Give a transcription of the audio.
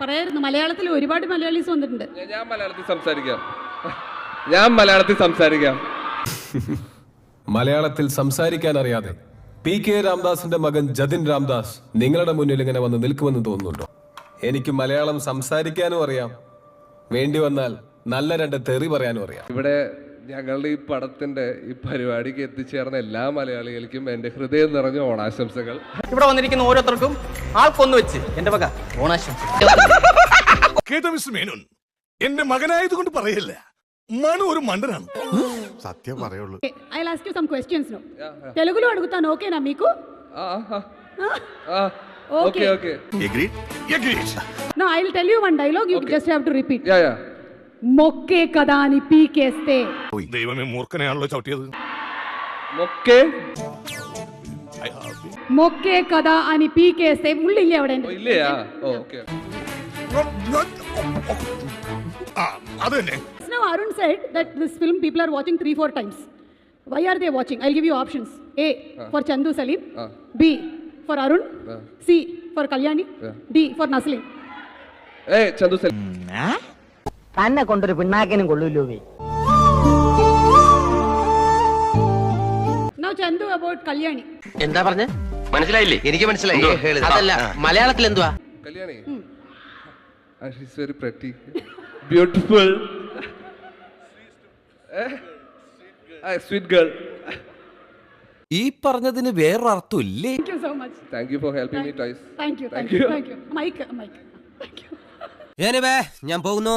പറയായിരുന്നു മലയാളത്തിൽ ഒരുപാട് മലയാളീസ് വന്നിട്ടുണ്ട്. ഞാൻ- മലയാളത്തിൽ സംസാരിക്കാം. ഞാൻ മലയാളത്തിൽ സംസാരിക്കാം. മലയാളത്തിൽ സംസാരിക്കാൻ അറിയാതെ പി കെ രാംദാസിന്റെ മകൻ ജതിൻ രാംദാസ് നിങ്ങളുടെ മുന്നിൽ ഇങ്ങനെ വന്ന് നിൽക്കുമെന്ന് തോന്നുന്നുണ്ടോ? എനിക്ക് മലയാളം സംസാരിക്കാനും അറിയാം. വേണ്ടി വന്നാൽ നല്ല രണ്ട് തെറി പറയാനും അറിയാം. ഇവിടെ ഞങ്ങളുടെ ഈ പടത്തിന്റെ ഈ പരിപാടിക്ക് എത്തിച്ചേർന്ന എല്ലാ മലയാളികൾക്കും എന്റെ ഹൃദയം നിറഞ്ഞ ഓണാശംസകൾ ഇവിടെ വന്നിരിക്കുന്ന ഓരോരുത്തർക്കും ആൾക്കൊന്നു വെച്ച് എന്റെ വക ഓണാശംസ കേട്ടോ മിസ്റ്റർ മേനോൻ എന്റെ മകനായതുകൊണ്ട് പറയല്ല മനു ഒരു മണ്ടനാണ് സത്യം പറയുള്ളൂ I last you some questions no తెలుగులో అడుగుతాను ఓకేనా మీకు ആ ആ, ആ okay okay no I will tell you one dialogue you just have to repeat yeah yeah मोके कदा पीके मोके मोके कदा पीके प्रश्न Arun said that this film people are watching three four times why are they watching I'll give you option A for Chandu Salim B for Arun C for Kalyani D for Nasli Chandu Salim തന്നെ കൊണ്ടൊരു പിണ്ണാക്കിനും കൊള്ളൂല്ലോ Now Chandu about Kalyani. എന്താ പറഞ്ഞ മനസ്സിലായില്ലേ എനിക്ക് മനസ്സിലായി അതല്ല മലയാളത്തിൽ എന്തുവാ Kalyani very pretty beautiful sweet girl ഈ പറഞ്ഞതിന് വേറൊരർത്ഥം ഇല്ലേ Thank you so much. Thank you for helping me ties Thank you. Thank Thank you. you. Thank you. Mike. Mike. Thank you. ഞാൻ പോകുന്നു